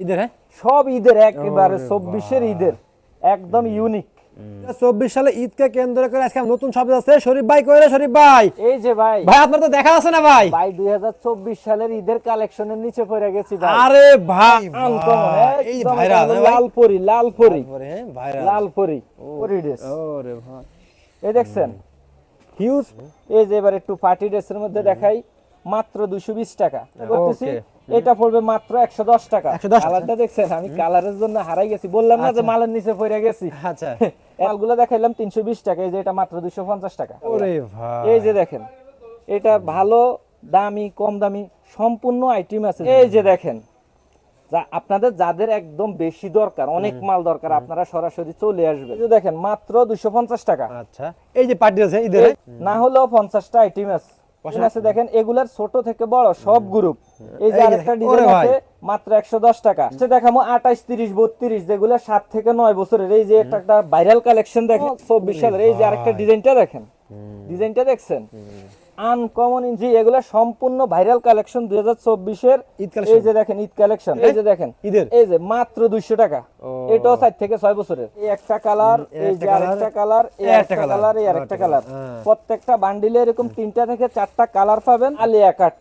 ঈদের হ্যাঁ? সব ঈদের একেবারে চব্বিশের ঈদের একদম ইউনিক চব্বিশ সালে ঈদকে কেন্দ্র করে আজকে নতুন শব্দ আছে শরীফ ভাই কইরে শরীফ ভাই? এই যে ভাই। ভাই আপনার তো দেখা আছে না ভাই? ভাই দুই সালের ঈদের কালেকশনের নিচে পড়ে গেছি ভাই। আরে এই হ্যাঁ ভাইরাল। পরি ড্রেস। ওরে ভাই। এই দেখছেন হিউজ এই যে এবার একটু পার্টি ড্রেসের মধ্যে দেখাই মাত্র দুশো বিশ টাকা। করতেছি এটা পড়বে মাত্র একশো দশ টাকা। কালারটা দেখছেন আমি কালারের জন্য হারাই গেছি। বললাম না যে মালের নিচে পড়ে গেছি। আচ্ছা। মালগুলো দেখাইলাম তিনশো বিশ টাকা এই যে এটা মাত্র পঞ্চাশ টাকা। এই যে দেখেন এটা ভালো দামি কম দামি সম্পূর্ণ আইটেম আছে। এই যে দেখেন যা আপনাদের যাদের একদম বেশি দরকার অনেক মাল দরকার আপনারা সরাসরি চলে আসবে যে দেখেন মাত্র দুশো পঞ্চাশ টাকা। আচ্ছা। এই যে পার্টি আছে না হলেও পঞ্চাশটা আইটেম আছে। এখানে আছে দেখেন এগুলার ছোট থেকে বড় সব গ্রুপ এই যে আরেকটা ডিজাইন আছে মাত্র একশো দশ টাকা। সে দেখামো আঠাশ তিরিশ বত্রিশ যেগুলো সাত থেকে নয় বছরের। এই যে একটা ভাইরাল কালেকশন দেখেন চব্বিশ সালের। এই যে আরেকটা ডিজাইনটা দেখেন। ডিজাইনটা দেখছেন? আনকমন জি এগুলা সম্পূর্ণ ভাইরাল কালেকশন দুই হাজার চব্বিশের। এই যে দেখেন ঈদ কালেকশন। এই যে দেখেন ঈদের? এই যে মাত্র দুইশো টাকা। এটাও চার থেকে ছয় বছরের। এই একটা কালার এই যে আরেকটা কালার এই একটা কালার। এই আরেকটা কালার হ্যাঁ। প্রত্যেকটা বান্ডিলে এরকম তিনটা থেকে চারটা কালার পাবেন আলিয়া কাট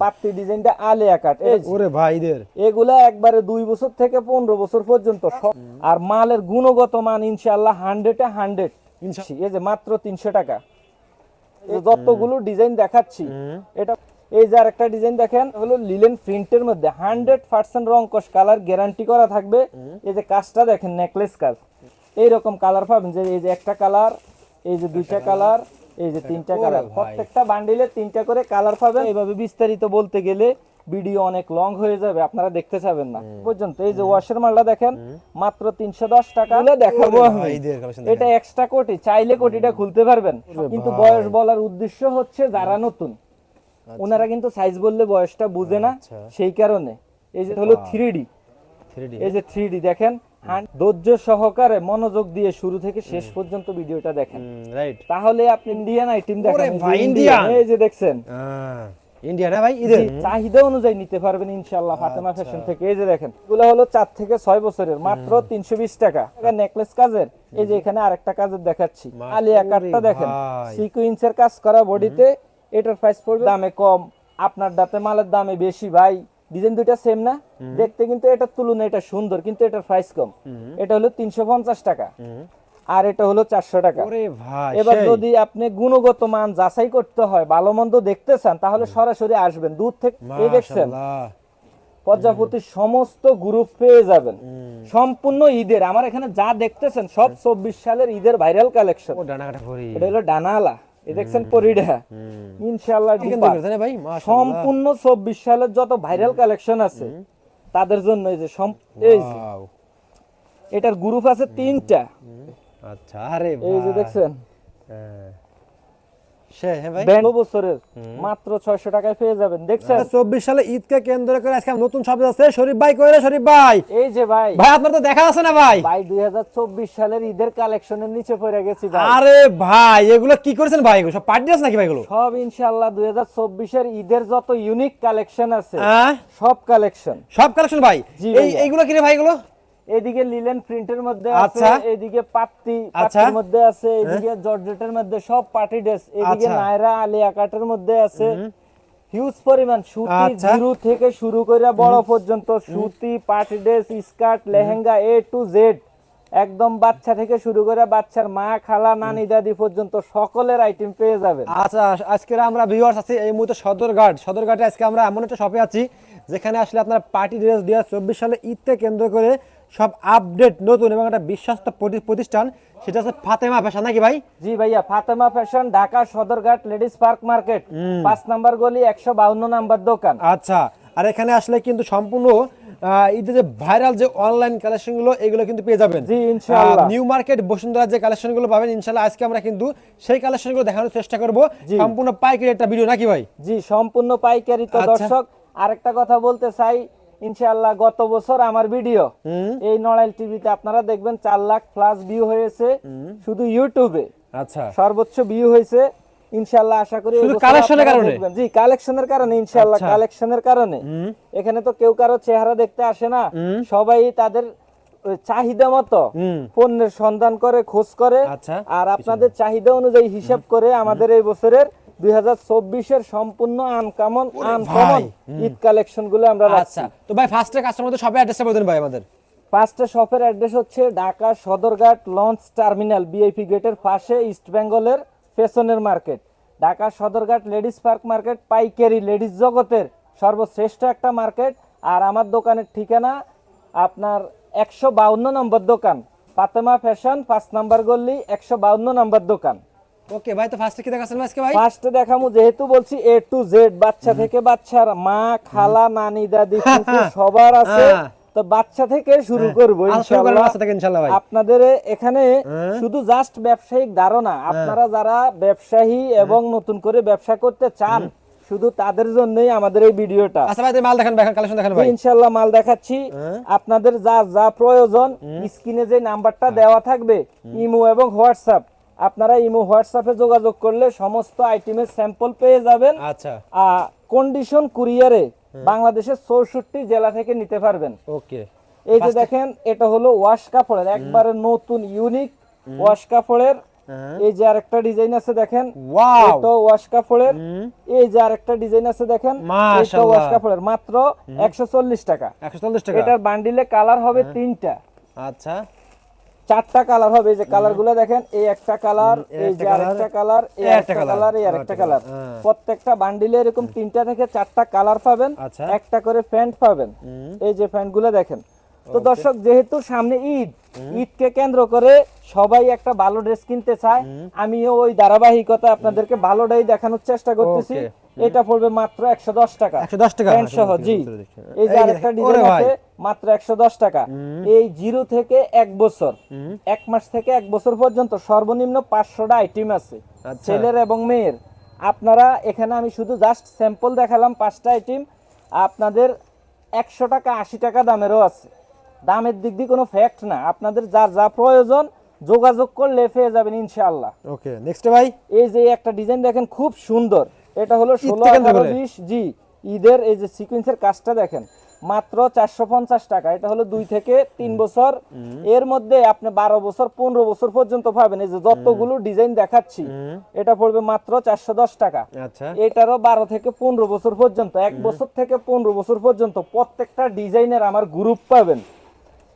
পাত্তি ডিজাইনটা আলিয়া কাট। ওরে ভাই ঈদের। এগুলা একবারে দুই বছর থেকে পনেরো বছর পর্যন্ত আর মালের গুণগত মান ইনশাল্লাহ হান্ড্রেডে হান্ড্রেড। এই যে মাত্র তিনশো টাকা। যতগুলো ডিজাইন দেখাচ্ছি এটা এই যে আরেকটা ডিজাইন দেখেন হলো লিলেন প্রিন্টের মধ্যে হান্ড্রেড পার্সেন্ট রং কস কালার গ্যারান্টি করা থাকবে। এই যে কাজটা দেখেন নেকলেস কাজ। এইরকম কালার পাবেন যে এই যে একটা কালার এই যে দুইটা কালার এই যে তিনটা কালার প্রত্যেকটা বান্ডিলে তিনটা করে কালার পাবেন। এইভাবে বিস্তারিত বলতে গেলে ভিডিও অনেক লং হয়ে যাবে আপনারা দেখতে চাবেন না। পর্যন্ত এই যে ওয়াশের মালটা দেখেন মাত্র তিনশো দশ টাকা। দেখাবো আমি। এটা এক্সট্রা কোটি চাইলে কোটিটা খুলতে পারবেন। কিন্তু বয়স বলার উদ্দেশ্য হচ্ছে যারা নতুন। ওনারা কিন্তু সাইজ বললে বয়সটা বুঝে না আচ্ছা। সেই কারণে। এই যে হলো থ্রি ডি এই যে থ্রি ডি দেখেন ধৈর্য সহকারে মনোযোগ দিয়ে শুরু থেকে শেষ পর্যন্ত ভিডিওটা দেখেন। তাহলে আপনি ইন্ডিয়ান আইটেম দেখেন। এই যে। এই দেখছেন ইন্ডিয়া না ভাই? ঈদের চাহিদা অনুযায়ী নিতে পারবেন ইনশাল্লাহ ফাতেমা ফ্যাশন থেকে। এই যে দেখেন এগুলো হলো চার থেকে ছয় বছরের মাত্র তিনশো বিশ টাকা। নেকলেস কাজের। এই যে এখানে আরেকটা কাজের দেখাচ্ছি। আলিয়া কাটটা দেখেন। কাজ করা বডিতে এটার প্রাইস পড়বে দামে কম আপনার দাতে মালের দামে বেশি। ভাই ডিজাইন দুইটা সেম না। দেখতে কিন্তু এটার তুলনায় এটা সুন্দর কিন্তু এটার প্রাইস কম। এটা হলো তিনশো পঞ্চাশ টাকা। আর এটা হলো চারশো টাকা। এবার যদি আপনি গুণগত মান যাচাই করতে হয় ভালো মন্দ দেখতে চান তাহলে সরাসরি আসবেন। দূর থেকে দেখছেন। পর্যাপতির সমস্ত গ্রুপ পেয়ে যাবেন। সম্পূর্ণ ঈদের আমার এখানে যা দেখতেছেন সব চব্বিশ সালের ঈদের ভাইরাল কালেকশন এটা হলো ডানালা। দেখছেন পরিডা মাশাআল্লাহ সম্পূর্ণ চব্বিশ সালের যত ভাইরাল কালেকশন আছে তাদের জন্য এই যে. এটার গ্রুপ আছে তিনটা। আচ্ছা আরে এই যে দেখছেন? হ্যাঁ। হ্যাঁ বছরের মাত্র টাকায় পেয়ে যাবেন দেখছেন? চব্বিশ সালে ঈদকে কেন্দ্র করে আজকে নতুন শব্দ আছে শরীফ ভাই কইরে শরীফ ভাই? এই যে ভাই। ভাই আপনার তো দেখা আছে না ভাই? ভাই সালের ঈদের কালেকশনের নিচে পড়ে গেছি ভাই। আরে ভাই এগুলো কি করেছেন ভাই এগুলো? সব পার্টি আছে নাকি ভাই এগুলো? সব ইনশাআল্লাহ দুই হাজার এর ঈদের যত ইউনিক কালেকশন আছে হ্যাঁ? সব কালেকশন। সব কালেকশন ভাই? এই এইগুলো কি রে ভাই এগুলো? এদিকে লিলেন প্রিন্টের মধ্যে আছে আচ্ছা। এদিকে পাত্তি আচ্ছা। পাত্তির মধ্যে আছে এদিকে জর্জেটের মধ্যে সব পার্টি ড্রেস এদিকে আচ্ছা। নায়রা আলিয়া কাটের মধ্যে আছে। হিউজ পরিমাণ সুতি। জিরো থেকে শুরু করে বড় পর্যন্ত সুতি party dress skirt lehenga A to Z একদম বাচ্চা থেকে শুরু করে বাচ্চার মা খালা নানি দাদি পর্যন্ত সকলের আইটেম পেয়ে যাবেন। আচ্ছা আজকে আমরা ভিউয়ার্স আছি এই মুহূর্তে সদরঘাট। সদরঘাটে আজকে আমরা এমন একটা শপে আছি যেখানে আসলে আপনার পার্টি ড্রেস দিয়ে চব্বিশ সালে ঈদকে কেন্দ্র করে সব আপডেট নতুন এবং একটা বিশ্বস্ত প্রতিষ্ঠান সেটা হচ্ছে ফাতেমা ফ্যাশন নাকি ভাই? জি ভাইয়া Fatema fashion Dhaka Sadarghat ladies park market পাঁচ নাম্বার গলি একশো বাউন্ন নাম্বার দোকান। আচ্ছা আর এখানে আসলে কিন্তু সম্পূর্ণ যে ভাইরাল যে অনলাইন কালেকশনগুলো এগুলো কিন্তু পেয়ে যাবেন। জি, ইনশাআল্লাহ। নিউ মার্কেট বসুন্ধরা যে কালেকশনগুলো পাবেন ইনশাল্লাহ আজকে আমরা কিন্তু সেই কালেকশনগুলো দেখানোর চেষ্টা করব। সম্পূর্ণ পাইকারি একটা ভিডিও নাকি ভাই? জি সম্পূর্ণ পাইকারি তো আচ্ছা। দর্শক। আরেকটা কথা বলতে চাই ইনশাআল্লাহ গত বছর আমার ভিডিও। এই নড়াইল টিভিতে আপনারা দেখবেন চার লাখ প্লাস ভিউ হয়েছে শুধু ইউটিউবে আচ্ছা। সর্বোচ্চ ভিউ হয়েছে ইনশাআল্লাহ আশা করি শুধু এই বছর কালেকশনের কারণে? জি কালেকশনের কারণে ইনশাআল্লাহ আচ্ছা। কালেকশনের কারণে। এখানে তো কেউ কারও চেহারা দেখতে আসে না। সবাই তাদের চাহিদা মতো পণ্যের সন্ধান করে খোঁজ করে। আচ্ছা। আর আপনাদের চাহিদা অনুযায়ী হিসাব করে আমাদের এই বছরের দুই হাজার চব্বিশের সম্পূর্ণ আনকামন আনকমন ঈদ কালেকশনগুলো আমরা রাখছি। আচ্ছা তো ভাই ফার্স্টে কাস্টমার সবাই অ্যাড্রেসটা বলে দেন ভাই আমাদের। পাঁচটা শপের অ্যাড্রেস হচ্ছে Dhaka Sadarghat launch terminal VIP গেটের পাশে ইস্ট বেঙ্গলের ফ্যাশনের market Dhaka Sadarghat ladies park market পাইকারি লেডিস জগতের সর্বশ্রেষ্ঠ একটা মার্কেট আর আমার দোকানের ঠিকানা আপনার একশো বাউন্ন নম্বর দোকান ফাতেমা ফ্যাশন পাঁচ নম্বর গল্লি একশো বাউন্ন নম্বর দোকান। ওকে ভাই তো ফার্স্টে কি দেখাচ্ছেন আজকে ভাই? ফার্স্টে দেখামু যেহেতু বলছি এ টু জেড বাচ্চা থেকে বাচ্চার মা খালা নানি দাদি সবার আছে। হ্যাঁ। তো বাচ্চা থেকে শুরু করব আচ্ছা, ইনশাআল্লাহ ইনশাআল্লাহ। আপনাদের এখানে হ্যাঁ। শুধু জাস্ট ব্যবসায়িক ধারণা আপনারা যারা ব্যবসায়ী এবং নতুন করে ব্যবসা করতে চান শুধু তাদের জন্যই আমাদের এই ভিডিওটা। আচ্ছা ভাই মাল দেখেন ভাই কালেকশন দেখেন ভাই। ইনশাল্লাহ মাল দেখাচ্ছি। হ্যাঁ। আপনাদের যা যা প্রয়োজন স্ক্রিনে যে নাম্বারটা দেওয়া থাকবে ইমো এবং হোয়াটসঅ্যাপ আপনারা ইমো হোয়াটসঅ্যাপে যোগাযোগ করলে সমস্ত আইটেমের স্যাম্পল পেয়ে যাবেন। আচ্ছা। কন্ডিশন কুরিয়ারে বাংলাদেশের চৌষট্টি জেলা থেকে নিতে পারবেন। ওকে। এই যে দেখেন এটা হলো ওয়াশ কাপড়ের একবারে নতুন ইউনিক ওয়াশ কাপড়ের। হ্যাঁ। এই যে আরেকটা ডিজাইন আছে দেখেন এটা ওয়াশ কাপড়ের। এই যে আরেকটা ডিজাইন আছে দেখেন এটা ওয়াশ কাপড়ের মাত্র একশো চল্লিশ টাকা। একশো চল্লিশ টাকা। এটার বান্ডিলে কালার হবে তিনটা। আচ্ছা। চারটা কালার হবে এই যে কালারগুলো দেখেন এই একটা কালার এই যে আরেকটা কালার এই একটা কালার এই আরেকটা একটা কালার হ্যাঁ। প্রত্যেকটা বান্ডিলে এরকম তিনটা থেকে চারটা কালার পাবেন আচ্ছা। একটা করে প্যান্ট পাবেন। এই যে প্যান্টগুলো দেখেন তো দর্শক যেহেতু সামনে ঈদ ঈদকে কেন্দ্র করে সবাই একটা ভালো ড্রেস কিনতে চায় আমিও ওই ধারাবাহিকতা আপনাদেরকে ভালোটাই দেখানোর চেষ্টা করতেছি। এটা পড়বে মাত্র একশো দশ টাকা। 110 টাকা? প্যান্ট সহ জি। এই যে আরেকটা ডিজাইন আছে মাত্র একশো দশ টাকা। এই জিরো থেকে এক বছর। এক মাস থেকে এক বছর পর্যন্ত সর্বনিম্ন পাঁচশোটা আইটেম আছে। আচ্ছা। ছেলের এবং মেয়ের। আপনারা এখানে আমি শুধু জাস্ট স্যাম্পল দেখালাম পাঁচটা আইটেম আপনাদের একশো টাকা আশি টাকা দামেরও আছে। দামের দিক দিয়ে কোনো ফ্যাক্ট না। আপনাদের যার যা প্রয়োজন যোগাযোগ করলে পেয়ে যাবেন ইনশাআল্লাহ। ওকে নেক্সট ভাই? এই যে একটা ডিজাইন দেখেন খুব সুন্দর। এটা হলো ষোলো। বিশ জি ঈদের এই যে সিকুয়েন্সের কাজটা দেখেন মাত্র চারশো পঞ্চাশ টাকা। এটা হলো দুই থেকে তিন বছর। এর মধ্যে আপনি বারো বছর পনেরো বছর পর্যন্ত পাবেন। এই যে যতগুলো ডিজাইন দেখাচ্ছি এটা পড়বে মাত্র চারশো দশ টাকা। আচ্ছা। এটারও বারো থেকে পনেরো বছর পর্যন্ত এক বছর থেকে পনেরো বছর পর্যন্ত প্রত্যেকটা ডিজাইনের আমার গ্রুপ পাবেন।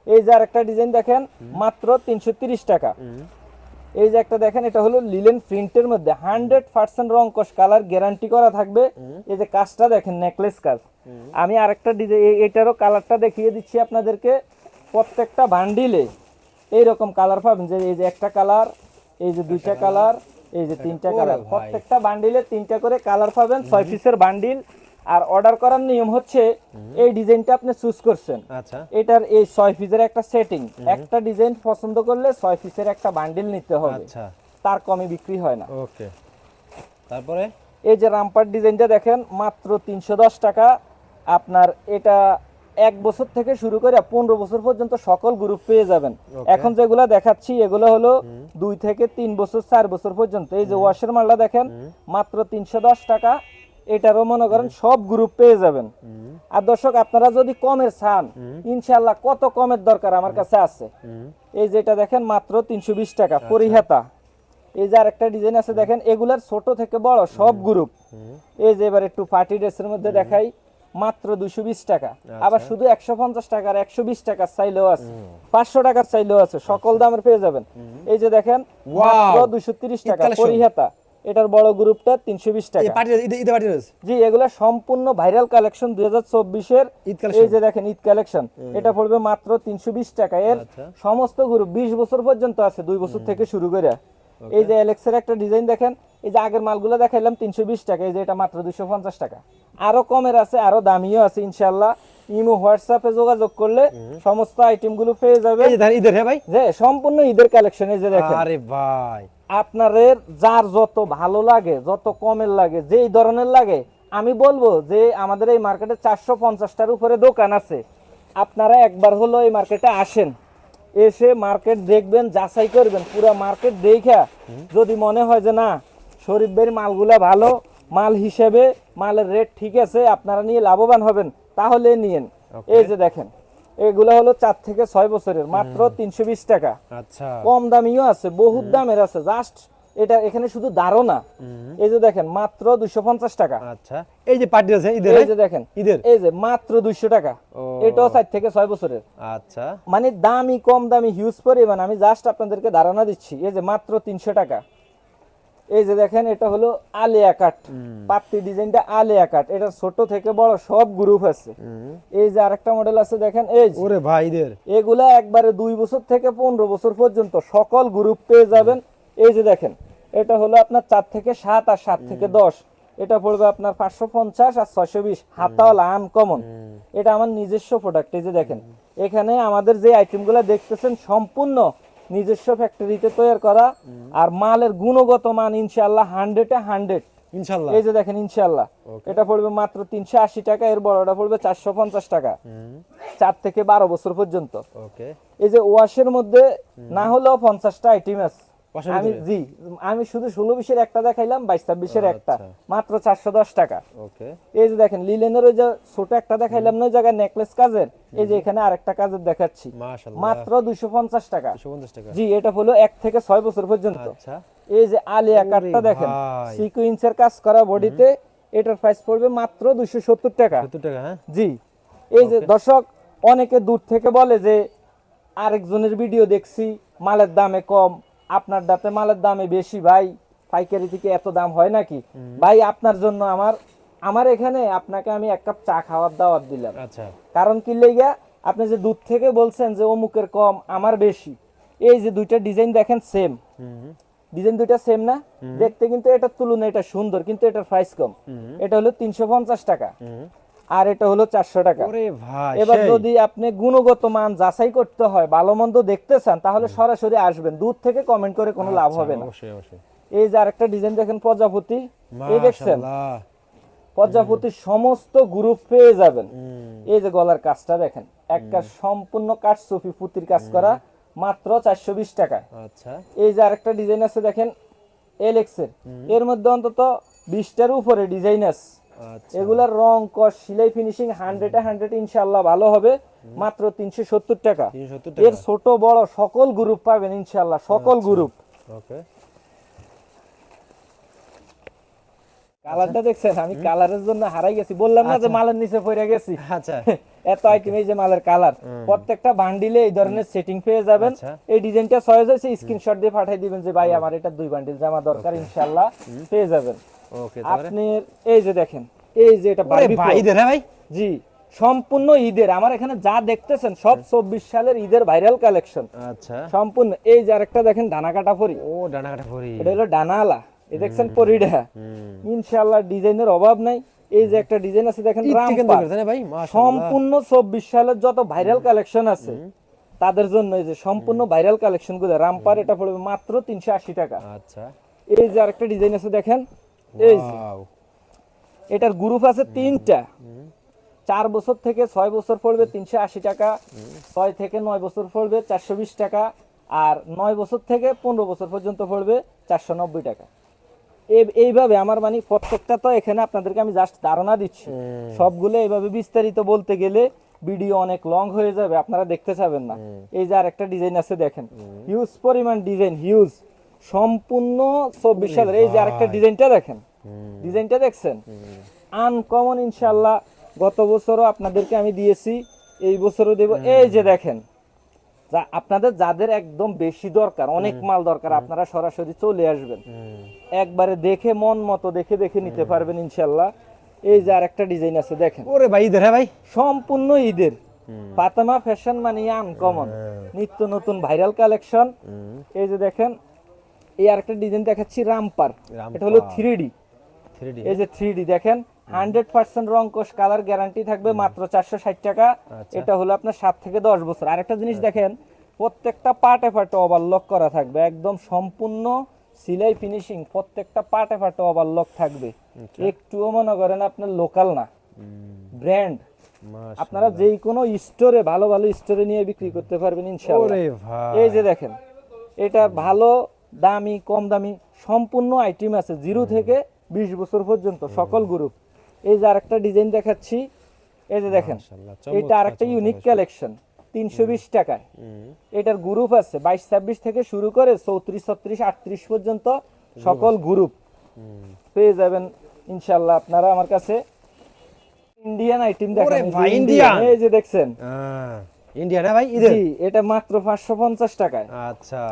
এই যে আরেকটা ডিজাইন দেখেন মাত্র তিনশো টাকা। এই যে একটা দেখেন এটা হলো লিলেন প্রিন্টের মধ্যে হান্ড্রেড পার্সেন্ট রং কস কালার গ্যারান্টি করা থাকবে। এই যে কাজটা দেখেন নেকলেস কাজ। আমি আরেকটা ডিজাইন এটারও কালারটা দেখিয়ে দিচ্ছি আপনাদেরকে। প্রত্যেকটা বান্ডিলে এইরকম কালার পাবেন যে এই যে একটা কালার এই যে দুইটা কালার এই যে তিনটা কালার। প্রত্যেকটা বান্ডিলে তিনটা করে কালার পাবেন ছয় পিসের বান্ডিল আর অর্ডার করার নিয়ম হচ্ছে এই ডিজাইনটা আপনি চুজ করছেন। আচ্ছা। এটার এই ছয় পিসের একটা সেটিং একটা ডিজাইন পছন্দ করলে ছয় পিসের একটা বান্ডিল নিতে হবে। আচ্ছা। তার কমে বিক্রি হয় না। ওকে। তারপরে? এই যে রামপার ডিজাইনটা দেখেন মাত্র তিনশো দশ টাকা। আপনার এটা এক বছর থেকে শুরু করে পনেরো বছর পর্যন্ত সকল গ্রুপ পেয়ে যাবেন। এখন যেগুলা দেখাচ্ছি এগুলো হলো দুই থেকে তিন বছর চার বছর পর্যন্ত। এই যে ওয়াশের মালটা দেখেন মাত্র তিনশো দশ টাকা। এটারও মনে করেন সব গ্রুপ পেয়ে যাবেন। আর দর্শক আপনারা যদি কমের চান ইনশাল্লাহ কত কমের দরকার আমার কাছে আছে। এই যেটা দেখেন মাত্র তিনশো বিশ টাকা পরিহাতা। এই যে আরেকটা ডিজাইন আছে দেখেন এগুলার ছোট থেকে বড় সব গ্রুপ এই যে এবার একটু পার্টি ড্রেসের মধ্যে দেখাই মাত্র দুশো বিশ টাকা। আবার শুধু একশো পঞ্চাশ টাকার একশো বিশ টাকার চাইলেও আছে। পাঁচশো টাকার চাইলেও আছে। সকল দামের পেয়ে যাবেন। এই যে দেখেন মাত্র দুশো তিরিশ টাকা পরিহাতা। এটার বড় গ্রুপটা তিনশো বিশ টাকা। জি এগুলা সম্পূর্ণ ভাইরাল কালেকশন দুই হাজার চব্বিশের এই যে দেখেন ঈদ কালেকশন এটা পড়বে মাত্র তিনশো বিশ টাকা। এর আচ্ছা। সমস্ত গ্রুপ বিশ বছর পর্যন্ত আছে দুই বছর থেকে শুরু করে। এই যে এলেক্সের একটা ডিজাইন দেখেন এই যে আগের মালগুলো দেখাইলাম তিনশো বিশ টাকা। এই যে এটা মাত্র দুশো পঞ্চাশ টাকা। আরও কমের আছে আরও দামিও আছে ইনশাল্লাহ ইমো হোয়াটসঅ্যাপে যোগাযোগ করলে সমস্ত আইটেমগুলো পেয়ে যাবে ঈদের হ্যাঁ ভাই? যে সম্পূর্ণ ঈদের কালেকশন এই যে দেখেন। আরে ভাই। আপনাদের যার যত ভালো লাগে যত কমের লাগে যেই ধরনের লাগে আমি বলব যে আমাদের এই মার্কেটে চারশো পঞ্চাশটার উপরে দোকান আছে। আপনারা একবার হলো এই মার্কেটে আসেন। এসে মার্কেট দেখবেন যাচাই করবেন পুরো মার্কেট দেখা। যদি মনে হয় যে না শরীফ ভাইয়ের মালগুলা ভালো মাল হিসেবে মালের রেট ঠিক আছে আপনারা নিয়ে লাভবান হবেন তাহলে নিয়েন। এই যে দেখেন। এগুলা হলো চার থেকে ছয় বছরের মাত্র তিনশো বিশ টাকা। আচ্ছা। কম দামিও আছে বহুত দামের আছে জাস্ট এটা এখানে শুধু ধারণা। এই যে দেখেন মাত্র দুইশো পঞ্চাশ টাকা। আচ্ছা। এই যে পার্টি আছে ঈদের এই যে দেখেন ঈদের? এই যে মাত্র দুইশো টাকা। এটাও চার থেকে ছয় বছরের। আচ্ছা। মানে দামি কম দামি হিউজ পরিমাণ আমি জাস্ট আপনাদেরকে ধারণা দিচ্ছি এই যে মাত্র তিনশো টাকা। এই যে দেখেন এটা হলো আলিয়া কাট পাত্তি ডিজাইনটা আলিয়া কাট এটা ছোট থেকে বড় সব গ্রুপ আছে। এই যে আরেকটা মডেল আছে দেখেন এই ওরে ভাই ঈদের এগুলা একবারে দুই বছর থেকে পনেরো বছর পর্যন্ত সকল গ্রুপ পেয়ে যাবেন। এই যে দেখেন এটা হলো আপনার চার থেকে সাত আর সাত থেকে দশ। এটা পড়বে আপনার পাঁচশো পঞ্চাশ আর ছয়শো বিশ। হাতাওয়ালা আনকমন এটা আমার নিজস্ব প্রোডাক্ট এই যে দেখেন এখানে আমাদের যে আইটেমগুলো দেখতেছেন সম্পূর্ণ নিজস্ব ফ্যাক্টরিতে তৈরি করা আর মালের গুণগত মান ইনশাল্লাহ হান্ড্রেডে হান্ড্রেড ইনশাল্লাহ এই যে দেখেন ইনশাল্লাহ এটা পড়বে মাত্র তিনশো আশি টাকা এর বড়টা পড়বে চারশো পঞ্চাশ টাকা। চার থেকে বারো বছর পর্যন্ত। এই যে ওয়াশের মধ্যে না হলেও পঞ্চাশটা আইটেম আছে। আমি? জি আমি শুধু ষোলো বিশের একটা দেখাইলাম বাইশ ছাব্বিশের একটা। আচ্ছা। মাত্র চারশো দশ টাকা। এই যে দেখেন লিলেনের ওই যে ছোট একটা দেখাইলাম না ওই জায়গায় নেকলেস কাজের এই যে এখানে আরেকটা কাজের দেখাচ্ছি। মাত্র পঞ্চাশ টাকা। জি এটা হলো এক থেকে ছয় বছর পর্যন্ত। আচ্ছা। এই যে আলিয়া কাটটা দেখেন ভাই। সিকুয়েন্সের কাজ করা বডিতে এটার প্রাইস পড়বে মাত্র দুইশো সত্তর টাকা। 70 টাকা হ্যাঁ? জি। এই যে দর্শক অনেকে দূর থেকে বলে যে আরেকজনের ভিডিও দেখছি মালের দামে কম আপনার দাতে মালের দামে বেশি ভাই? পাইকারি থেকে এত দাম হয় নাকি? ভাই আপনার জন্য আমার আমার এখানে আপনাকে আমি এক কাপ চা খাওয়ার দাওয়াত দিলাম। আচ্ছা। কারণ কি লেগা আপনি যে দুধ থেকে বলছেন যে অমুকের কম আমার বেশি। এই যে দুইটা ডিজাইন দেখেন সেম ডিজাইন দুইটা সেম না? দেখতে কিন্তু এটার তুলনায় এটা সুন্দর কিন্তু এটার প্রাইস কম। এটা হলো তিনশো পঞ্চাশ টাকা। আর এটা হলো চারশো টাকা। এবার যদি আপনি গুণগত মান যাচাই করতে হয় ভালো মন্দ দেখতে চান তাহলে সরাসরি আসবেন। দূর থেকে কমেন্ট করে কোনো লাভ আচ্ছা, হবে না। এই যে আরেকটা ডিজাইন দেখেন প্রজাপতি। এই দেখছেন? প্রজাপতির সমস্ত গ্রুপ পেয়ে যাবেন। এই যে গলার কাজটা দেখেন একটা সম্পূর্ণ কাঠ সুফি পুতির কাজ করা মাত্র চারশো বিশ টাকা। আচ্ছা। এই যে আরেকটা ডিজাইন আছে দেখেন এলেক্স এর। মধ্যে অন্তত বিশটার উপরে ডিজাইন আছে। এগুলার রং কস সিলাই ফিনিশিং হান্ড্রেডে হান্ড্রেড ইনশাল্লাহ ভালো হবে। মাত্র তিনশো সত্তর টাকা। এর ছোট বড় সকল গ্রুপ পাবেন ইনশাল্লাহ সকল গ্রুপ ওকে কালারটা দেখছেন? আমি কালারের জন্য হারাই গেছি। বললাম না যে মালের নিচে পড়ে গেছি। আচ্ছা। এত আইটেম এই যে মালের কালার প্রত্যেকটা বান্ডিলে এই ধরনের সেটিং পেয়ে যাবেন। আচ্ছা। এই ডিজাইনটা সহজ হয়েছে। স্ক্রিনশট দিয়ে পাঠিয়ে দিবেন যে ভাই আমার এটা দুই বান্ডিল জামা দরকার ইনশাল্লাহ পেয়ে যাবেন। ওকে তারপরে এই যে দেখেন এই যে এটা ঈদের হ্যাঁ ভাই? জি সম্পূর্ণ ঈদের। আমার এখানে যা দেখতেছেন সব চব্বিশ সালের ঈদের ভাইরাল কালেকশন আচ্ছা। সম্পূর্ণ এই যে আরেকটা দেখেন ডানা কাটা পরি। ও ডানা কাটা ভরি এটা হলো ডানালা দেখছেন ইনশাআল্লাহ ডিজাইনের অভাব নাই। এই যে একটা ডিজাইন আছে দেখেন ভাই সম্পূর্ণ চব্বিশ সালের যত ভাইরাল কালেকশন আছে তাদের জন্য এই যে সম্পূর্ণ ভাইরাল কালেকশনগুলো রামপার এটা পড়বে মাত্র তিনশো আশি টাকা। আচ্ছা। এই যে আরেকটা ডিজাইন আছে দেখেন এই এটার গ্রুপ আছে তিনটা। চার বছর থেকে ছয় বছর পড়বে তিনশো আশি টাকা ছয় থেকে নয় বছর পড়বে চারশো বিশ টাকা আর নয় বছর থেকে পনেরো বছর পর্যন্ত পড়বে চারশো নব্বই টাকা। এই- এইভাবে আমার মানে প্রত্যেকটা তো এখানে আপনাদেরকে আমি জাস্ট ধারণা দিচ্ছি। সবগুলো এইভাবে বিস্তারিত বলতে গেলে ভিডিও অনেক লং হয়ে যাবে আপনারা দেখতে চাবেন না। এই যে আরেকটা ডিজাইন আছে দেখেন। হিউজ পরিমাণ ডিজাইন হিউজ সম্পূর্ণ চব্বিশ সালের এই যে আরেকটা ডিজাইনটা দেখেন। ডিজাইনটা দেখছেন? আনকমন ইনশাল্লাহ গত বছরও আপনাদেরকে আমি দিয়েছি এই বছরও দেব। এই যে দেখেন যা আপনাদের যাদের একদম বেশি দরকার অনেক মাল দরকার আপনারা সরাসরি চলে আসবেন। একবারে দেখে মন মতো দেখে দেখে নিতে পারবেন ইনশাল্লাহ এই যে আরেকটা ডিজাইন আছে দেখেন। ওরে ভাই ঈদের হ্যাঁ ভাই? সম্পূর্ণ ঈদের। ফাতেমা ফ্যাশন মানে আনকমন নিত্য নতুন ভাইরাল কালেকশন এই যে দেখেন এই আরেকটা ডিজাইন দেখাচ্ছি রামপার। এটা হলো থ্রি ডি 3D এই যে থ্রি দেখেন? হান্ড্রেড পার্সেন্ট রং কোষ কালার গ্যারান্টি থাকবে মাত্র চারশো ষাট টাকা। আচ্ছা। এটা হলো আপনার সাত থেকে দশ বছর। আরেকটা জিনিস দেখেন প্রত্যেকটা পার্টে পার্টে ওভারলক করা থাকবে। একদম সম্পূর্ণ সিলাই ফিনিশিং প্রত্যেকটা পার্টে পার্টে ওভারলক থাকবে। একটুও মনে করেন আপনার লোকাল না। ব্র্যান্ড আপনারা যেই কোনো স্টোরে ভালো ভালো স্টোরে নিয়ে বিক্রি করতে পারবেন ইনশাআল্লাহ। এই যে দেখেন এটা ভালো দামি কম দামি সম্পূর্ণ আইটেম আছে জিরো থেকে বিশ বছর পর্যন্ত সকল গ্রুপ এই যে আরেকটা ডিজাইন দেখাচ্ছি এই যে দেখেন এটা আরেকটা ইউনিক কালেকশন তিনশো বিশ টাকায়। এটার গ্রুপ আছে বাইশ ছাব্বিশ থেকে শুরু করে চৌত্রিশ ছত্রিশ আটত্রিশ পর্যন্ত সকল গ্রুপ পেয়ে যাবেন ইনশাল্লাহ আপনারা আমার কাছে। ইন্ডিয়ান আইটেম দেখেন এই যে ইন্ডিয়ান এই যে দেখছেন। আহ, ইন্ডিয়া না ভাই এটা মাত্র পাঁচশো পঞ্চাশ টাকায়। আচ্ছা।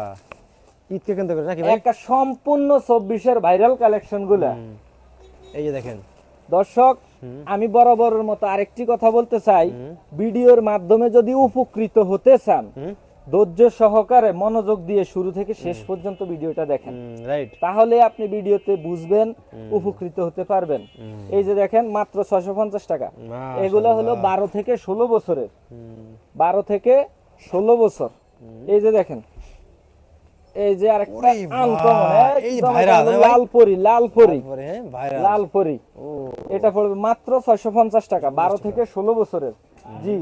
ঈদকে কেন্দ্র করে নাকি একটা সম্পূর্ণ চব্বিশের ভাইরাল কালেকশনগুলা। এই যে দেখেন। দর্শক আমি বরাবরের মতো আরেকটি কথা বলতে চাই। ভিডিওর মাধ্যমে যদি উপকৃত হতে চান ধৈর্য সহকারে মনোযোগ দিয়ে শুরু থেকে শেষ পর্যন্ত ভিডিওটা দেখেন। রাইট তাহলে আপনি ভিডিওতে বুঝবেন উপকৃত হতে পারবেন। এই যে দেখেন মাত্র ছয়শো পঞ্চাশ টাকা। এগুলো হলো বারো থেকে ষোলো বছরের। বারো থেকে ষোলো বছর। এই যে দেখেন এই যে আরেকটা এই? লাল পরি লাল পরি। হ্যাঁ ভাইরাল। লাল পরি। এটা পড়বে মাত্র ছয়শো পঞ্চাশ টাকা বারো থেকে ষোলো বছরের। জি।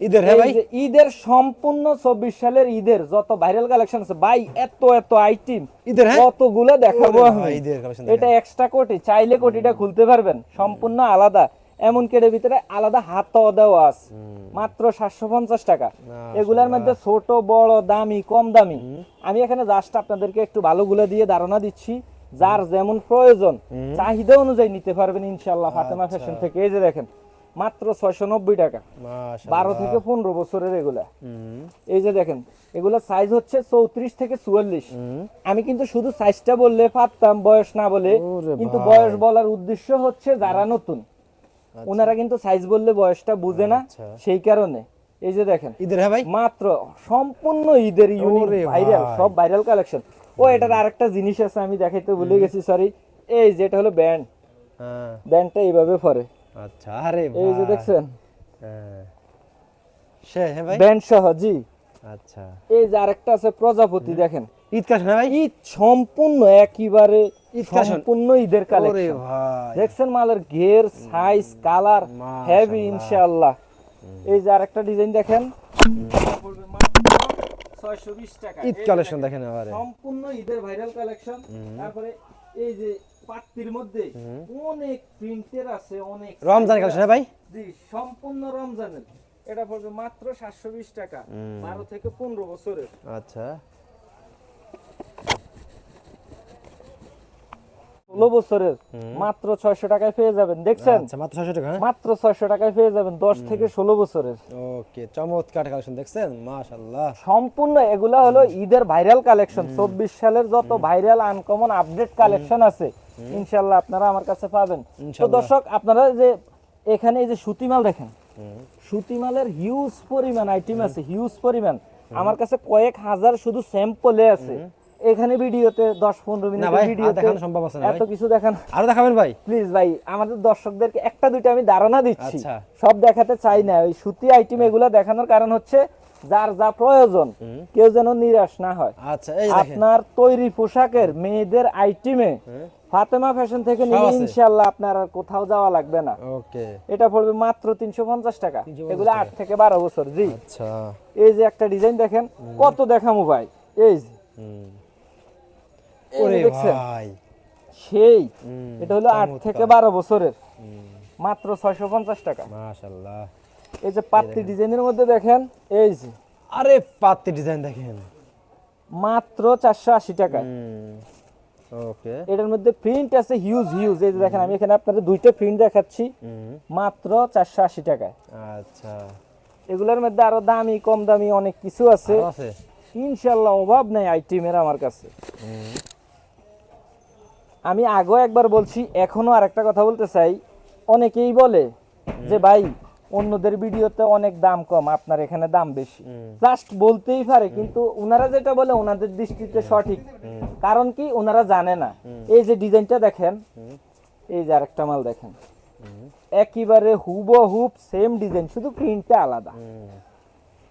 ঈদের হ্যাঁ ভাই? ঈদের সম্পূর্ণ চব্বিশ সালের ঈদের যত ভাইরাল কালেকশন আছে ভাই এত এত আইটেম। ঈদের হ্যাঁ? কতগুলো দেখাবো আমি। এটা এক্সট্রা কোটি চাইলে কোটিটা খুলতে পারবেন। সম্পূর্ণ আলাদা। এমন কেটে ভিতরে আলাদা হাত দেওয়া আছে। মাত্র সাতশো পঞ্চাশ টাকা। এগুলার মধ্যে ছোট বড় দামি কম দামি। আমি এখানে জাস্ট আপনাদেরকে একটু ভালোগুলো দিয়ে ধারণা দিচ্ছি। যার যেমন প্রয়োজন চাহিদা অনুযায়ী নিতে পারবেন ইনশাল্লাহ ফাতেমা ফ্যাশন থেকে। এই যে দেখেন মাত্র ছয়শো নব্বই টাকা। বারো থেকে পনেরো বছরের এগুলা। এই যে দেখেন এগুলা সাইজ হচ্ছে চৌত্রিশ থেকে চুয়াল্লিশ। আমি কিন্তু শুধু সাইজটা বললে পারতাম বয়স না বলে কিন্তু বয়স বলার উদ্দেশ্য হচ্ছে যারা নতুন। ওনারা কিন্তু সাইজ বললে বয়সটা বুঝে না আচ্ছা। সেই কারণে। এই যে দেখেন ঈদের হ্যাঁ ভাই? মাত্র সম্পূর্ণ ঈদের ভাইরাল সব ভাইরাল কালেকশন ও এটার আরেকটা জিনিস আছে আমি দেখাইতে ভুলে গেছি সরি এই যেটা হলো ব্যান্ড হ্যাঁ। ব্যান্ডটা এইভাবে পরে। আচ্ছা আরে এই যে। দেখছেন? হ্যাঁ। সে হ্যাঁ ব্যান্ড সহ জি। আচ্ছা। এই যে আরেকটা আছে প্রজাপতি দেখেন। ঈদ কাশ না ভাই? ঈদ সম্পূর্ণ একেবারে কালেকশন। সম্পূর্ণ ঈদের কালেকশন দেখছেন মালের ঘের সাইজ কালার হেভি ইনশাআল্লাহ। এই যে আরেকটা ডিজাইন দেখেন। পড়বে মাত্র 620 টাকা। ঈদ কালেকশন দেখেন, দেখেন সম্পূর্ণ ঈদের ভাইরাল কালেকশন তারপরে এই যে পাত্তির মধ্যে অনেক প্রিন্টের আছে অনেক রমজান কালেকশন হ্যাঁ ভাই? জি সম্পূর্ণ রমজানের। এটা পড়বে মাত্র 720 টাকা। 12 থেকে 15 বছরের। আচ্ছা। ষোলো বছরের মাত্র ছয়শো টাকায় পেয়ে যাবেন দেখছেন? আচ্ছা মাত্র ছয়শো টাকা হ্যাঁ? মাত্র ছয়শো টাকায় পেয়ে যাবেন দশ থেকে ষোলো বছরের। ওকে চমৎকার কালেকশন দেখছেন? মাশাআল্লাহ। সম্পূর্ণ এগুলা হলো ঈদের ভাইরাল কালেকশন চব্বিশ সালের যত ভাইরাল আনকমন আপডেট কালেকশন আছে ইনশাল্লাহ আপনারা আমার কাছে পাবেন। তো দর্শক আপনারা যে এখানে এই যে সুতিমাল দেখেন সুতিমালের হিউজ পরিমাণ আইটেম আছে হিউজ পরিমাণ। আমার কাছে কয়েক হাজার শুধু স্যাম্পলে আছে। এখানে ভিডিওতে দশ পনেরো মিনিট মিনিটের ভাই, দেখানো সম্ভব আছে না এত। কিছু দেখানো আরও দেখাবেন ভাই? প্লিজ ভাই আমাদের দর্শকদেরকে একটা দুইটা আমি ধারণা দিচ্ছি। আচ্ছা। সব দেখাতে চাই না ওই সুতি আইটেম এগুলো দেখানোর কারণ হচ্ছে যার যা প্রয়োজন কেউ যেন নিরাশ না হয়। আচ্ছা এই দেখেন। আপনার তৈরি পোশাকের মেয়েদের আইটেমে ফাতেমা ফ্যাশন থেকে নিয়ে আছে। ইনশাল্লাহ আপনার আর কোথাও যাওয়া লাগবে না। ওকে। এটা পড়বে মাত্র তিনশো পঞ্চাশ টাকা। 350 এগুলো আট থেকে বারো বছর জি। আচ্ছা। এই যে একটা ডিজাইন দেখেন কত দেখামু ভাই? এই হুম। ওরে ভাই। সেই এটা হলো আট থেকে বারো বছরের। মাত্র ছয়শো পঞ্চাশ টাকা। মাশাআল্লাহ এই যে পাত্তি ডিজাইনের মধ্যে দেখেন এই যে। আরে পাত্তি ডিজাইন দেখেন। মাত্র চারশো আশি টাকা। ওকে। এটার মধ্যে প্রিন্ট আছে হিউজ হিউজ এই যে দেখেন আমি এখানে আপনাদের দুইটা প্রিন্ট দেখাচ্ছি। মাত্র চারশো আশি টাকায়। আচ্ছা। এগুলোর মধ্যে আরও দামি কম দামি অনেক কিছু আছে। ইনশাল্লাহ অভাব নাই আইটেমের আমার কাছে। আমি আগেও একবার বলছি এখনও আরেকটা কথা বলতে চাই। অনেকেই বলে যে ভাই অন্যদের ভিডিওতে অনেক দাম কম আপনার এখানে দাম বেশি। জাস্ট বলতেই পারে কিন্তু ওনারা যেটা বলে ওনাদের দৃষ্টিতে সঠিক। কারণ কি ওনারা জানে না। এই যে ডিজাইনটা দেখেন এই যে আরেকটা মাল দেখেন। একেবারে হুবহুব সেম ডিজাইন শুধু প্রিন্টটা আলাদা।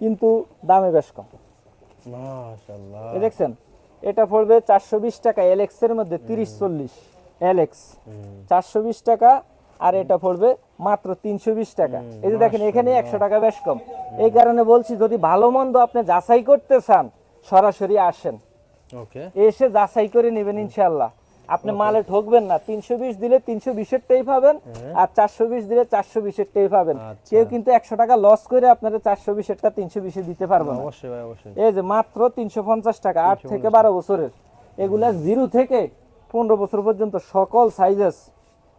কিন্তু দামে বেশ কম। দেখছেন? এটা পড়বে চারশো বিশ টাকা এলেক্স এর মধ্যে তিরিশ চল্লিশ এলেক্স চারশো বিশ টাকা আর এটা পড়বে মাত্র তিনশো বিশ টাকা। এই যে দেখেন এখানে একশো টাকা বেশ কম। এই কারণে বলছি যদি ভালো মন্দ আপনি যাচাই করতে চান সরাসরি আসেন। এসে যাচাই করে নেবেন ইনশাল্লাহ আপনি মালে ঠকবেন না তিনশো বিশ দিলে তিনশো বিশের টাই পাবেন আর চারশো বিশ দিলে চারশো বিশের টাই পাবেন। আচ্ছা। কেউ কিন্তু একশো টাকা লস করে আপনারা চারশো বিশেরটা তিনশো বিশে দিতে পারবেন অবশ্যই অবশ্যই। এই যে মাত্র তিনশো পঞ্চাশ টাকা আট থেকে বারো বছরের। এগুলা জিরো থেকে পনেরো বছর পর্যন্ত সকল সাইজেস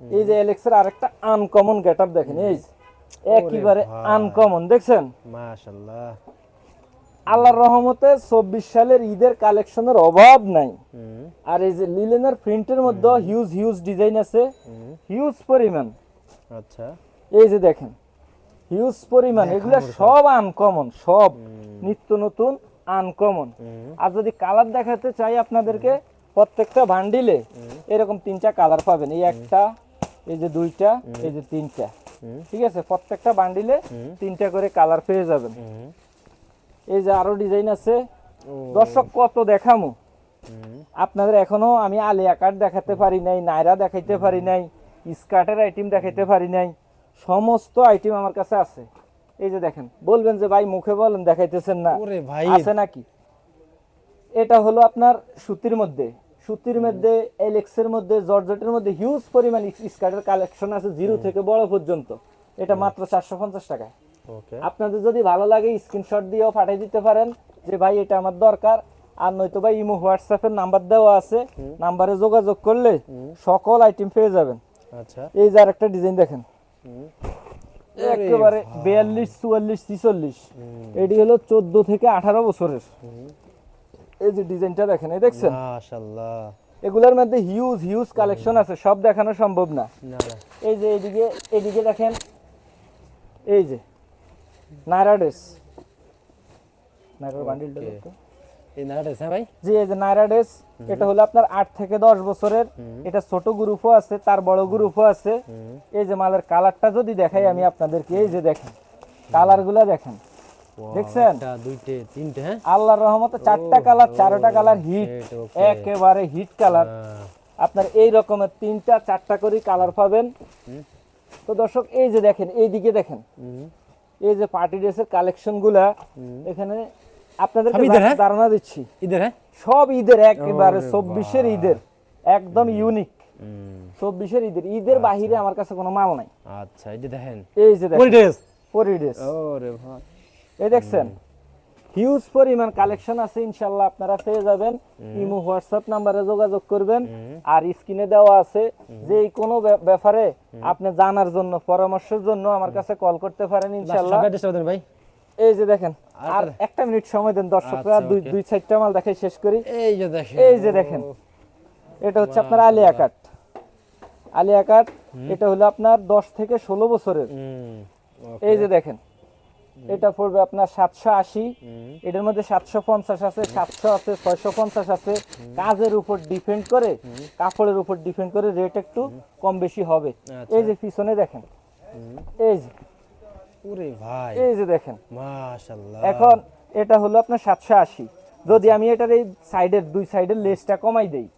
এই যে এলেক্সের আরেকটা আনকমন গেট আপ দেখেন এই একেবারে আনকমন দেখছেন? মাশাআল্লাহ আল্লাহর রহমতে চব্বিশ সালের ঈদের কালেকশনের অভাব নাই। আর এই যে লিলেনের প্রিন্টের মধ্যে হিউজ হিউজ ডিজাইন আছে। হিউজ পরিমাণ। আচ্ছা। এই যে দেখেন হিউজ পরিমাণ। এগুলো সব আনকমন সব নিত্য নতুন আনকমন আর যদি কালার দেখাতে চাই আপনাদেরকে প্রত্যেকটা বান্ডিলে এরকম তিনটা কালার পাবেন। এই একটা এই যে দুইটা এই যে তিনটা। ঠিক আছে? প্রত্যেকটা বান্ডিলে তিনটা করে কালার পেয়ে যাবেন। এই যে আরও ডিজাইন আছে। দর্শক কত দেখামু? আপনাদের এখনও আমি আলিয়া কাট দেখাতে পারি নাই নাইরা দেখাইতে পারি নাই স্কার্টের আইটেম দেখাইতে পারি নাই সমস্ত আইটেম আমার কাছে আছে। এই যে দেখেন বলবেন যে ভাই মুখে বলেন দেখাইতেছেন না। আছে নাকি? এটা হলো আপনার সুতির মধ্যে। সুতির মধ্যে এলেক্সের মধ্যে জর্জেটের মধ্যে হিউজ পরিমাণ স্কার্টের কালেকশন আছে জিরো থেকে বড় পর্যন্ত। এটা মাত্র চারশো পঞ্চাশ টাকা ওকে আপনাদের যদি ভালো লাগে স্ক্রিনশট দিয়েও পাঠিয়ে দিতে পারেন যে ভাই এটা আমার দরকার। আর নয়তো ভাই ইমো হোয়াটসঅ্যাপের নাম্বার দেওয়া আছে। নাম্বারে যোগাযোগ করলে সকল আইটেম পেয়ে যাবেন। আচ্ছা। এই যে আরেকটা ডিজাইন দেখেন। একেবারে বিয়াল্লিশ চুয়াল্লিশ ছিচল্লিশ। এটি হলো চোদ্দ থেকে আঠারো বছরের। এই যে ডিজাইনটা দেখেন এই দেখছেন? মাশাআল্লাহ। এগুলোর মধ্যে হিউজ হিউজ কালেকশন আছে সব দেখানো সম্ভব না। এই যে এদিকে এদিকে দেখেন। এই যে নাইরা ড্রেস বান্ডিলটা হ্যাঁ ভাই? জি এই যে নাইরা ড্রেস এটা হলো আপনার থেকে দশ বছরের। এটা ছোট গ্রুপও আছে তার বড় গ্রুপও আছে। এই যে মালের কালারটা যদি দেখাই আমি আপনাদেরকে এই যে দেখেন কালারগুলা দেখেন। Wow, দেখছেন? দুইটে তিনটে হ্যাঁ? আল্লাহর রহমতে চারটা কালার চারোটা কালার হিট. একেবারে হিট কালার আপনার এই রকমের তিনটা চারটা করে কালার পাবেন। তো দর্শক এই যে দেখেন এই দিকে দেখেন এই যে পার্টি ড্রেসের কালেকশনগুলা এখানে আপনাদের হ্যাঁ? ধারণা দিচ্ছি। ঈদের হ্যাঁ? সব ঈদের একেবারে চব্বিশের ঈদের একদম ইউনিক চব্বিশের ঈদের। ঈদের বাহিরে আমার কাছে কোনো মাল নাই। আচ্ছা এই যে দেখেন। এই যে দেখেন। ড্রেস পরি ড্রেস ওরে ভাই এই দেখছেন? হিউজ পরিমাণ কালেকশন আছে ইনশাল্লাহ আপনারা পেয়ে যাবেন। ইমো হোয়াটসঅ্যাপ নাম্বারে যোগাযোগ করবেন। আর স্ক্রিনে দেওয়া আছে যে কোনো ব্যাপ- ব্যাপারে আপনি জানার জন্য পরামর্শের জন্য আমার কাছে কল করতে পারেন ইনশাল্লাহ ভাই। এই যে দেখেন আর একটা মিনিট সময় দেন দর্শকরা আচ্ছা, দুই দুই চারটা মাল দেখাই শেষ করি। এই যে দেখেন। এই যে দেখেন এটা হচ্ছে আপনার আলিয়া কাট আলিয়া কাট এটা হলো আপনার দশ থেকে ষোলো বছরের। এই যে দেখেন এটা পড়বে আপনার সাতশো আশি। এটার মধ্যে সাতশো পঞ্চাশ আছে সাতশো আছে ছয়শো পঞ্চাশ আছে। কাজের উপর ডিপেন্ড করে কাপড়ের উপর ডিপেন্ড করে রেট একটু কম বেশি হবে। আচ্ছা। এই যে পিছনে দেখেন। এই যে। ওরে ভাই। এই যে দেখেন। মাশাআল্লাহ। এখন এটা হলো আপনার সাতশো আশি। যদি আমি এটার এই সাইডের দুই সাইডের লেসটা কমাই দেই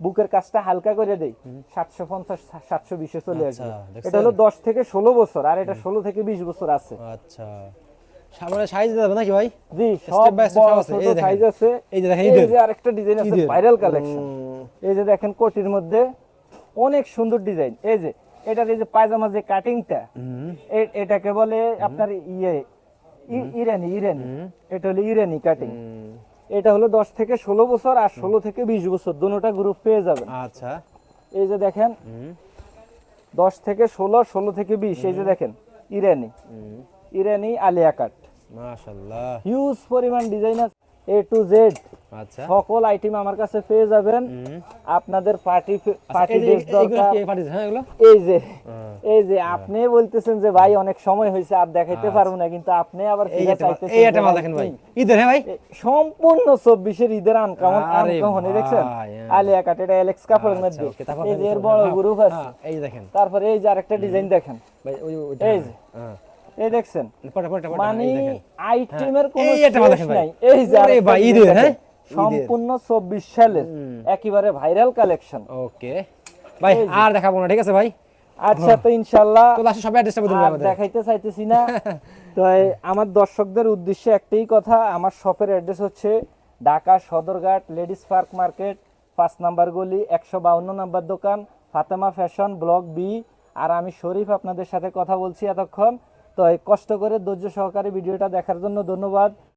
বুকের কাজটা হালকা করে দেই সাতশো পঞ্চাশ সাতশো বিশে চলে আচ্ছা, আসবে। এটা হলো দশ থেকে ষোলো বছর আর এটা ষোলো থেকে বিশ বছর আছে। আচ্ছা। সামনে সাইজ দেবে নাকি ভাই? জি আছে, এই দেখেন। সাইজ আছে। এই যে দেখেন, এই যে আরেকটা ডিজাইন আছে ভাইরাল কালেকশন এই যে দেখেন কোটির মধ্যে অনেক সুন্দর ডিজাইন এই যে এটার এই যে পায়জামা যে কাটিংটা এটাকে বলে আপনার ইয়ে ইরানি ইরানি। এটা হলো ইরানি কাটিং এটা হলো দশ থেকে ষোলো বছর আর ষোলো থেকে বিশ বছর দুটোটা গ্রুপ পেয়ে যাবেন। আচ্ছা। এই যে দেখেন হুম, দশ থেকে ষোলো ষোলো থেকে বিশ এই যে দেখেন ইরানি। ইরানি আলিয়া কাট মাশাআল্লাহ। হিউজ পরিমাণ ডিজাইন আছে এ টু জেড আচ্ছা। সকল আইটেম আমার কাছে পেয়ে যাবেন। আপনাদের পার্টি আচ্ছা, পার্টি ড্রেস দরকার। কি পাঠিয়েছে, হ্যাঁ এগুলো? এই যে হ্যাঁ। এই যে আপনি বলতেছেন যে ভাই অনেক সময় হয়েছে আর দেখাইতে পারব না। কিন্তু আপনি আবার আচ্ছা। ফিরে চাইতেছেন এই যে একটা মাল দেখেন ভাই। ঈদের হ্যাঁ ভাই? সম্পূর্ণ চব্বিশের ঈদের আনকামন আনকামন দেখছেন? হ্যাঁ। আলিয়া কাট এটা এলেক্স কাপড়ের আচ্ছা, মধ্যে এই যে এর বড় হ্যাঁ, গ্রুপ আছে। হ্যাঁ, এই দেখেন। তারপরে এই যে আরেকটা ডিজাইন দেখেন। ভাই ওই ওই এই যে। হ্যাঁ। এই দেখছেন? মানে আইটেমের কোনো মাল শেষ নাই। এই যে ভাই, ঈদের, হ্যাঁ? সম্পূর্ণ চব্বিশ সালের একেবারে ভাইরাল কালেকশন ওকে। ভাই আর দেখাবো না ঠিক আছে ভাই? আচ্ছা তো ইনশাল্লাহ তো লাস্টে অ্যাড্রেসটা আমাদের। দেখাইতে চাইতেছি না। তো আমার দর্শকদের উদ্দেশ্যে একটাই কথা আমার শপের অ্যাড্রেস হচ্ছে Dhaka Sadarghat ladies park market পাঁচ নাম্বার গলি একশো বাউন্ন নাম্বার দোকান ফাতেমা ফ্যাশন ব্লক বি। আর আমি শরীফ আপনাদের সাথে কথা বলছি এতক্ষণ। তো কষ্ট করে ধৈর্য সহকারে ভিডিওটা দেখার জন্য ধন্যবাদ।